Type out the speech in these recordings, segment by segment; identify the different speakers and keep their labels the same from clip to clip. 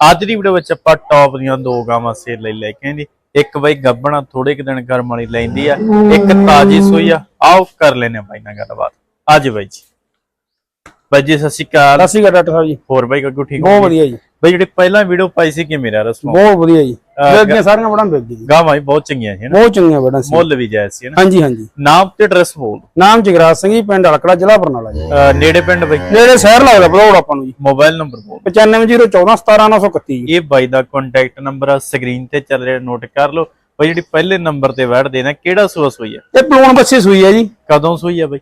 Speaker 1: ਅੱਜ ਦੀ ਵੀਡੀਓ ਵਿੱਚ ਆਪਾਂ ਟੌਪ ਦੀਆਂ ਦੋ ਗਾਵਾਂ ਸੇਲ ਲਈ ਲੈ ਕੇ ਜੀ ਇੱਕ ਬਾਈ ਗੱਬਣਾ ਥੋੜੇ ਕੁ ਦਿਨ ਕਰਮ ਵਾਲੀ ਲੈਂਦੀ ਆ ਇੱਕ ਤਾਜੀ ਸੂਈ ਆ। ਆਓ ਕਰ ਲੈਨੇ ਬਾਈ ਨਾਲ ਗੱਲਬਾਤ। ਅੱਜ ਬਾਈ ਜੀ। ਬਾਈ ਜੀ ਸਤਿ ਸ਼੍ਰੀ ਅਕਾਲ।
Speaker 2: ਸਤਿ ਸ਼੍ਰੀ ਅਕਾਲ ਡਾਕਟਰ ਸਾਹਿਬ ਜੀ।
Speaker 1: ਹੋਰ ਬਾਈ ਗੱਗੂ ਠੀਕ
Speaker 2: ਬਹੁਤ ਵਧੀਆ ਜੀ।
Speaker 1: ਬਾਈ ਜਿਹੜੀ ਪਹਿਲਾਂ ਵੀਡੀਓ ਪਾਈ ਸੀ ਕਿ ਮੇਰਾ ਰਸਮੋ
Speaker 2: ਬਹੁਤ ਵਧੀਆ ਜੀ। ਵੇਚਦੀਆਂ ਸਾਰੀਆਂ ਬੜਾ ਵੇਚਦੀ ਜੀ।
Speaker 1: ਗਾਵਾਂ ਵੀ ਬਹੁਤ ਚੰਗੀਆਂ ਸੀ ਨਾ?
Speaker 2: ਬਹੁਤ ਚੰਗੀਆਂ ਬੜਾ ਸੀ।
Speaker 1: ਮੁੱਲ ਵੀ ਜਾਇਜ਼ ਸੀ ਨਾ?
Speaker 2: ਹਾਂਜੀ ਹਾਂਜੀ।
Speaker 1: ਨਾਮ ਤੇ ਐਡਰੈਸ ਬੋਲ।
Speaker 2: ਨਾਮ ਜਗਰਾਜ ਸਿੰਘ ਜੀ ਪਿੰਡ ਅਲਕੜਾ ਜ਼ਿਲ੍ਹਾ ਬਰਨਾਲਾ ਜੀ।
Speaker 1: ਨੇੜੇ ਪਿੰਡ ਬਾਈ?
Speaker 2: ਨੇੜੇ ਸ਼ਹਿਰ ਲੱਗਦਾ ਬਦੌੜ ਆਪਾਂ ਨੂੰ ਜੀ।
Speaker 1: ਮੋਬਾਈਲ ਨੰਬਰ ਬੋਲ।
Speaker 2: 9501417931 ਜੀ।
Speaker 1: ਇਹ ਬਾਈ ਦਾ ਕੰਟੈਕਟ ਨੰਬਰ ਆ ਸਕਰੀਨ ਤੇ ਚੱਲ ਰਿਹਾ ਨੋਟ ਕਰ ਲਓ। ਬਾਈ ਜਿਹੜੀ ਪਹਿਲੇ ਨੰਬਰ ਤੇ ਵੜ ਦੇਣਾ ਕਿਹੜਾ ਸੂਆ ਸੂਈ ਆ?
Speaker 2: ਇਹ ਪਲੂਣ ਬੱਚੇ ਸੂਈ ਹੈ ਜੀ।
Speaker 1: ਕਦੋਂ ਸੂਈ ਆ ਬਾਈ?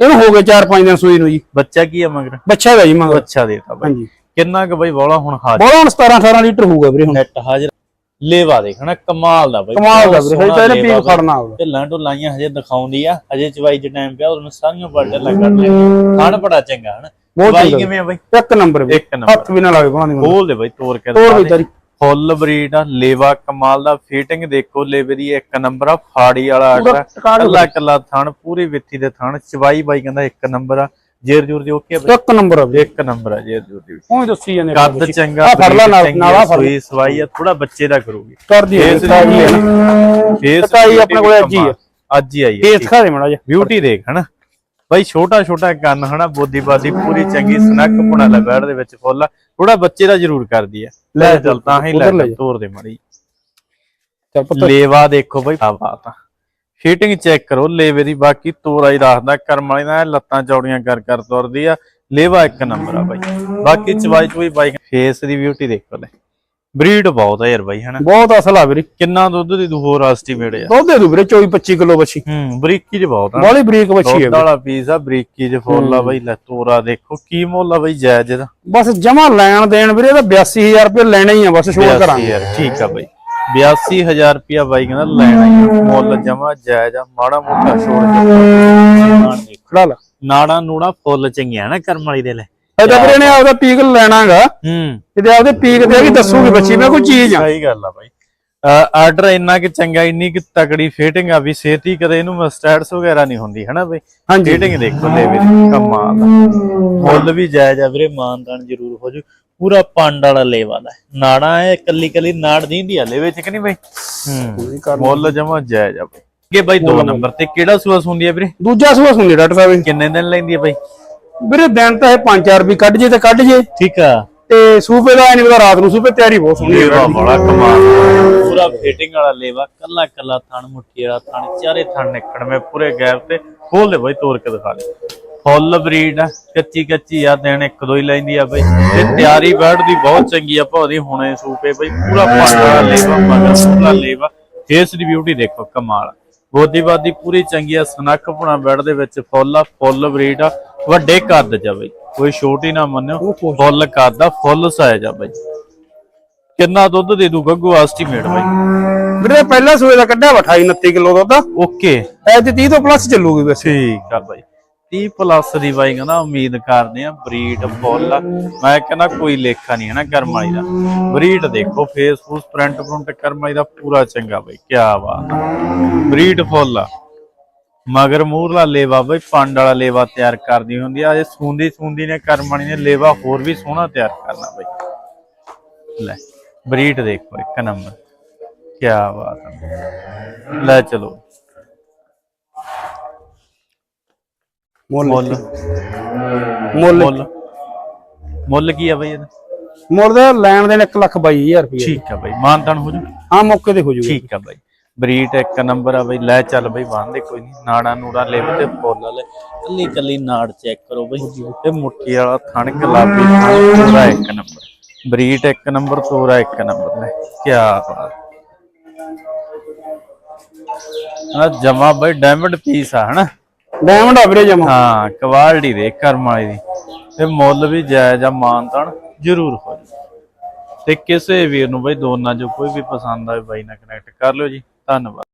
Speaker 2: ਇਹਨੂੰ ਹੋ ਗਏ 4-5 ਦਿਨ ਸੂਈ ਨੂੰ ਜੀ।
Speaker 1: ਬੱਚਾ ਕੀ ਆ ਮਗਰ?
Speaker 2: ਬੱਚਾ ਹੈ ਜੀ ਮਗਰ।
Speaker 1: ਅੱਛਾ ਦੇਤਾ ਬਾਈ।
Speaker 2: ਹਾਂਜੀ।
Speaker 1: ਕਿੰਨਾ ਕੁ ਬਾਈ ਬੋਲਾ ਹੁਣ ਹਾਜ਼ਰ?
Speaker 2: ਬੋਲਾ ਹੁਣ 17-18 ਲੀਟਰ ਹੋਊਗਾ ਵੀਰੇ ਹੁਣ।
Speaker 1: ਨੈਟ ਹਾਜ਼ਰ। ਲੇਵਾ ਦੇਖਣਾ ਕਮਾਲ ਦਾ ਬਾਈ।
Speaker 2: ਕਮਾਲ ਦਾ ਵੀਰੇ ਹਜੇ ਤਾਂ ਇਹਨੇ ਪੀਕ ਫੜਨਾ ਆਉਗਾ
Speaker 1: ਢਿੱਲਾਂ ਢੁੱਲਾਈਆਂ ਹਜੇ ਦਿਖਾਉਂਦੀ ਆ ਹਜੇ ਚਵਾਈ ਦੇ ਟਾਈਮ ਪਿਆ ਉਹਨੂੰ ਸਾਰੀਆਂ ਬਲਟਰ ਲੱਗ ਕੱਢ ਲੈ। ਖਾਣ ਬੜਾ ਚੰਗਾ ਹਨ। ਚਵਾਈ। ਕਿਵੇਂ ਆ ਬਾਈ?
Speaker 2: ਇੱਕ ਨੰਬਰ ਵੀ
Speaker 1: ਇੱਕ ਨੰਬਰ।
Speaker 2: ਹੱਥ ਵੀ ਨਾ ਲਾਵੇ ਬੰਦਾ।
Speaker 1: ਖੋਲ ਦੇ ਬਾਈ ਤੋੜ ਕੇ
Speaker 2: ਤੋੜ ਵੀ। ਤੇਰੀ
Speaker 1: ਫੁੱਲ ਬਰੀਡ ਆ ਲੇਵਾ ਕਮਾਲ ਦਾ। ਫਿਟਿੰਗ ਦੇਖੋ ਲੇਵੇ ਦੀ ਇੱਕ ਨੰਬਰ ਆ ਫਾੜੀ ਵਾਲਾ
Speaker 2: ਟਿਕਾਣਾ
Speaker 1: ਕੱਲਾ ਕੱਲਾ ਥਣ ਪੂਰੀ ਵਿੱਥੀ ਦੇ ਥਣ। ਚਵਾਈ ਬਾਈ ਕਹਿੰਦਾ ਇੱਕ ਨੰਬਰ ਆ। ਜੇਰ ਜੂਰ ਦੀ ਓਕੇ ਬਾਈ?
Speaker 2: ਇੱਕ ਨੰਬਰ ਆ
Speaker 1: ਇੱਕ ਨੰਬਰ ਆ ਜੇਰ ਜੂਰ ਦੀ ਵੀ।
Speaker 2: ਉਹ ਦੱਸੀ ਜਾਂਦੇ
Speaker 1: ਕੱਦ ਚੰਗਾ
Speaker 2: ਆ ਫੜ ਲੈ ਨਾਲ ਨਾਲ ਆ
Speaker 1: ਚੰਗੀ,
Speaker 2: ਫੜ
Speaker 1: ਸੂਈ ਸਵਾਈ ਆ ਥੋੜਾ ਬੱਚੇ ਦਾ ਕਰੂਗੀ।
Speaker 2: ਕਰਦੀ ਹੈ ਹੈ ਨਾ
Speaker 1: ਫੇਸ
Speaker 2: ਟਕਾਈ ਆਪਣੇ ਕੋਲੇ ਅੱਜ ਹੀ ਆ।
Speaker 1: ਅੱਜ ਹੀ ਆਈ
Speaker 2: ਫੇਸ ਖਾ ਦੇ ਮੜਾ ਜੀ
Speaker 1: ਬਿਊਟੀ ਦੇਖ ਹਨਾ? ਬਾਈ ਛੋਟਾ ਛੋਟਾ ਕੰਨ ਹਨਾ? ਬੋਦੀ ਬਾਦੀ ਪੂਰੀ ਚੰਗੀ ਸਨੱਕ ਪੁਣਾ ਲੈ ਬੈੜ ਦੇ ਵਿੱਚ ਫੁੱਲ ਥੋੜਾ ਬੱਚੇ ਦਾ ਜ਼ਰੂਰ ਕਰਦੀ ਆ। ਲੈ ਚੱਲ ਤਾਂ ਹੀ
Speaker 2: ਉੱਧਰ ਲੈ
Speaker 1: ਲੈ
Speaker 2: ਜਾ।
Speaker 1: ਤੋਰ ਦੇ ਮੜੀ
Speaker 2: ਚੱਲ ਪੁੱਤ।
Speaker 1: ਲੇਵਾ ਦੇਖੋ ਬਾਈ ਆ ਬਾਤ ਆ। ਫਿਟਿੰਗ ਚੈੱਕ ਕਰੋ ਲੇਵੇ ਦੀ ਬਾਕੀ ਤੋਰਾ ਹੀ ਰੱਖਦਾ ਕਰਮ ਵਾਲੀ ਨਾਲ ਲੱਤਾਂ ਚੌੜੀਆਂ ਕਰ ਕਰ ਤੁਰਦੀ ਆ। ਲੇਵਾ ਇੱਕ ਨੰਬਰ ਆ ਬਾਈ। ਬਾਕੀ ਚਵਾਈ ਚੁਈ ਬਾਈ ਫੇਸ ਦੀ ਬਿਊਟੀ ਦੇਖੋ ਲੈ। ਬਰੀਡ ਬਹੁਤ ਆ ਯਾਰ ਬਾਈ ਹਨਾ?
Speaker 2: ਬਹੁਤ ਅਸਲ ਆ ਵੀਰੇ।
Speaker 1: ਕਿੰਨਾ ਦੁੱਧ ਦੀ ਤੂੰ ਹੋਰ ਐਸਟੀਮੇਟ ਆ।
Speaker 2: ਦੁੱਧ ਦੇ ਦੂ ਵੀਰੇ 24-25 ਕਿਲੋ ਬੱਚੀ।
Speaker 1: ਹੂੰ ਬਰੀਕੀ ਚ ਬਹੁਤ ਆ।
Speaker 2: ਬਾਲੀ ਬਰੀਕ ਬੱਚੀ ਹੈ
Speaker 1: ਵਾਲਾ ਪੀਸ ਆ ਬਰੀਕੀ ਚ ਫੁੱਲ ਆ ਬਾਈ ਲੈ ਤੋਰਾ ਦੇਖੋ ਕੀ ਮੁੱਲ ਆ ਬਾਈ ਜਾਇਜ਼ ਇਹਦਾ।
Speaker 2: ਬਸ ਜਮਾ ਲੈਣ ਦੇਣ ਵੀਰੇ ਤਾਂ 82000 ਰੁਪਏ ਲੈਣਾ ਹੀ ਆ ਬਸ
Speaker 1: 82
Speaker 2: ਕਰਾਂਗੇ।
Speaker 1: ਠੀਕ ਆ ਬਾਈ। 82000 ਰੁਪਿਆ ਬਾਈ ਕਹਿੰਦਾ ਲੈਣਾ ਹੀ। ਮੁੱਲ ਜਮਾ ਜਾਇਜ਼ ਆ ਮਾੜਾ ਮੋਟਾ ਛੋੜ ਕੇ।
Speaker 2: ਖੜਾ ਲਾ।
Speaker 1: ਨਾੜਾ ਨੂੜਾ ਫੁੱਲ ਚੰਗੀਆਂ ਨਾ ਕਰਮ ਵਾਲੀ ਦੇ ਲੈ।
Speaker 2: ਇਹਦਾ ਵੀਰੇ ਨੇ ਆਪਦਾ ਪੀਕ ਲੈਣਾਗਾ।
Speaker 1: ਹੂੰ।
Speaker 2: ਇਹਦੇ ਆਪਦੇ ਪੀਕ ਤੇ ਕਿ ਦੱਸੂਗੀ ਬੱਚੀ ਮੈਂ ਕੋਈ ਚੀਜ਼ ਆ।
Speaker 1: ਸਹੀ ਗੱਲ ਆ ਬਾਈ। ਆਰਡਰ ਇੰਨਾ ਕਿ ਚੰਗਾ ਇੰਨੀ ਕਿ ਤਕੜੀ ਫਿਟਿੰਗ ਆ ਵੀ ਛੇਤੀ ਕਦੇ ਇਹਨੂੰ ਮਸਟੈਡਸ ਵਗੈਰਾ ਨਹੀਂ ਹੁੰਦੀ ਹਨਾ ਬਈ? ਫਿਟਿੰਗ ਦੇਖੋ ਲੈ ਵੀਰੇ ਕਮਾਲ ਮੁੱਲ ਵੀ ਜਾਇਜ਼ ਆ ਵੀਰੇ ਮਾਨਦਾਨ ਜ਼ਰੂਰ ਹੋ ਜੂ। ਪੂਰਾ ਪੰਡ ਵਾਲਾ ਲੇਵਾ ਦਾ ਨਾੜਾ ਹੈ ਕੱਲੀ ਕੱਲੀ ਨਾੜ ਦੀਂਦੀ ਆ ਲੇਵੇ ਚ ਕਿ ਨਹੀਂ ਬਈ? ਹੂੰ ਮੁੱਲ ਜਮਾ ਜਾਇਜ਼ ਆ ਬਈ। ਅੱਗੇ ਬਾਈ ਦੋ ਨੰਬਰ ਤੇ ਕਿਹੜਾ ਸੂਆ ਸੁੰਦੀ ਆ ਵੀਰੇ?
Speaker 2: ਦੂਜਾ ਸੂਆ ਸੁਣਦੇ ਡਾਕਟਰ ਸਾਹਿਬ
Speaker 1: ਕਿੰਨੇ ਦਿਨ ਲੈਂਦੀ ਆ ਬਾਈ?
Speaker 2: ਵੀਰੇ ਦਿਨ ਤਾਂ ਇਹ 5-4 ਵੀ ਕੱਢ ਜੇ ਤੇ ਕੱਢ ਜੇ।
Speaker 1: ਠੀਕ ਆ।
Speaker 2: ਤੇ ਸੂਪੇ ਦਾ ਨਹੀਂ ਪਤਾ ਰਾਤ ਨੂੰ ਸੂਪੇ ਤਿਆਰੀ ਬਹੁਤ ਸੋਹਣੀ ਹੈ
Speaker 1: ਬੜਾ ਕਮਾਲ ਪੂਰਾ ਫਿਟਿੰਗ ਵਾਲਾ ਲੇਵਾ ਕੱਲਾ ਕੱਲਾ ਥਣ ਮੁੱਠੀ ਵਾਲਾ ਥਣ ਚਾਰੇ ਥਣ ਨਿਕੜਵੇਂ ਪੂਰੇ ਗੈਪ ਤੇ। ਖੋਲ ਦੇ ਬਾਈ ਤੋੜ ਕੇ ਦਿਖਾ ਦੇ। ਫੁੱਲ ਬਰੀਡ ਆ ਕੱਚੀ ਕੱਚੀ ਆ ਦਿਨ ਇੱਕ ਦੋ ਹੀ ਲੈਂਦੀ ਆ ਬਾਈ। ਤੇ ਤਿਆਰੀ ਬੈਠ ਦੀ ਬਹੁਤ ਚੰਗੀ ਆ ਭਾਉਦੀ ਹੁਣੇ ਸੂਪੇ ਬਾਈ ਪੂਰਾ ਪਾਟਾ ਲੇਵਾ ਮਗਰ ਪੂਰਾ ਲੇਵਾ। ਫੇਸ ਦੀ ਬਿਊਟੀ ਦੇਖੋ ਕਮਾਲ ਬਾਦੀ ਪੂਰੀ ਚੰਗੀ ਆ ਸਨੱਖ ਪੁਣਾ ਬੈਡ ਦੇ ਵਿੱਚ ਫੁੱਲ ਆ ਫੁੱਲ ਬਰੀਡ ਆ ਵੱਡੇ ਕੱਦ ਚ ਆ ਬਾਈ। ਕੋਈ ਛੋਟੀ ਨਾ ਮੰਨਿਓ ਫੁੱਲ ਕੱਦ ਆ ਫੁੱਲ ਸਾਈਜ਼ ਆ ਬਾਈ। ਕਿੰਨਾ ਦੁੱਧ ਦੇ ਦੂ ਗੱਗੂ ਐਸਟੀਮੇਟ ਬਾਈ?
Speaker 2: ਵੀਰੇ ਪਹਿਲਾ ਸੂਏ ਦਾ ਕੱਢਿਆ ਵਾ 28 29 ਕਿਲੋ ਦੁੱਧ।
Speaker 1: ਓਕੇ।
Speaker 2: ਐ ਤੇ 30 ਤੋਂ ਪਲੱਸ ਚੱਲੂਗੀ ਵੈਸੇ।
Speaker 1: ਠੀਕ ਆ ਬਾਈ। 30 ਪਲੱਸ ਦੀ ਬਾਈ ਕਹਿੰਦਾ ਉਮੀਦ ਕਰਦੇ ਆ ਬਰੀਡ ਫੁੱਲ। ਮੈਂ ਕਹਿੰਦਾ ਕੋਈ ਲੇਖਾ ਨਹੀਂ ਹੈ ਨਾ ਕਰਮ ਦਾ। ਬਰੀਡ ਦੇਖੋ ਫੇਸ ਫੂਸ ਪ੍ਰਿੰਟ ਪ੍ਰਿੰਟ ਕਰਮ ਦਾ ਪੂਰਾ ਚੰਗਾ ਬਾਈ ਕੀ ਬਾਤ ਬਰੀਡ ਫੁੱਲ। ਮਗਰ ਮੂਰਲਾ ਲੇਵਾ ਬਈ, ਪੰਡ ਵਾਲਾ ਲੇਵਾ ਤਿਆਰ ਕਰਦੀ ਹੁੰਦੀ ਆ। ਇਹ ਸੂੰਦੀ ਸੂੰਦੀ ਨੇ ਕਰਮ ਨੇ ਲੇਵਾ ਹੋਰ ਵੀ ਸੋਹਣਾ ਤਿਆਰ ਕਰਨਾ ਬਈ। ਲੈ, ਬਰੀਡ ਦੇਖੋ ਇੱਕ ਨੰਬਰ। ਕੀ ਬਾਤ ਆ। ਲੈ ਚਲੋ।
Speaker 2: ਮੁੱਲ।
Speaker 1: ਮੁੱਲ। ਮੁੱਲ। ਕੀ ਆ ਬਈ ਇਹਦਾ?
Speaker 2: ਮੁੱਲ ਦਾ ਲੈਣ ਦੇਣ 1 ਲੱਖ 22000 ਰੁਪਏ
Speaker 1: ਠੀਕ ਆ ਬਈ ਮਾਨਤਾਨ ਹੋ ਜੂ
Speaker 2: ਹਾਂ ਮੌਕੇ ਤੇ ਹੋ ਜੂਗੀ।
Speaker 1: ਠੀਕ ਆ ਬਈ। ਬਰੀਟ ਇੱਕ ਨੰਬਰ ਆ ਬਈ ਲੈ ਚੱਲ ਬਈ ਬੰਦੇ ਕੋਈ ਨਹੀਂ। ਨਾੜਾ ਨੂੜਾ ਲੈ ਤੇ ਫੁੱਲ ਲੈ ਕੱਲੀ ਕੱਲੀ ਨਾੜ ਚੈੱਕ ਕਰੋ ਬਈ। ਤੇ ਮੁੱਠੀ ਵਾਲਾ ਥਣ ਗੁਲਾਬੀ ਥਣ ਪੂਰਾ ਇੱਕ ਨੰਬਰ। ਬਰੀਟ ਇੱਕ ਨੰਬਰ ਤੋਰਾ ਇੱਕ ਨੰਬਰ ਲੈ। ਕੀ ਬਾਤ। ਆ ਜਮਾ ਬਈ ਡਾਇਮੰਡ ਪੀਸ ਆ ਹਨਾ?
Speaker 2: ਡਾਇਮੰਡ ਆ ਵੀਰੇ ਜਮਾ।
Speaker 1: ਹਾਂ ਕੁਆਲਿਟੀ ਦੇ, ਕਰਮ ਵਾਲੀ ਦੀ। ਤੇ ਮੁੱਲ ਵੀ ਜਾਇਜ਼ ਆ, ਮਾਨਤਾਨ ਜ਼ਰੂਰ ਹੋ ਜੀ ਤੇ ਕਿਸੇ ਵੀਰ ਨੂੰ ਬਈ ਦੋਨਾਂ ਚੋਂ ਕੋਈ ਵੀ ਪਸੰਦ ਆਵੇ, ਬਾਈ ਨਾਲ ਕਨੈਕਟ ਕਰ ਲਿਓ ਜੀ। ਧੰਨਵਾਦ।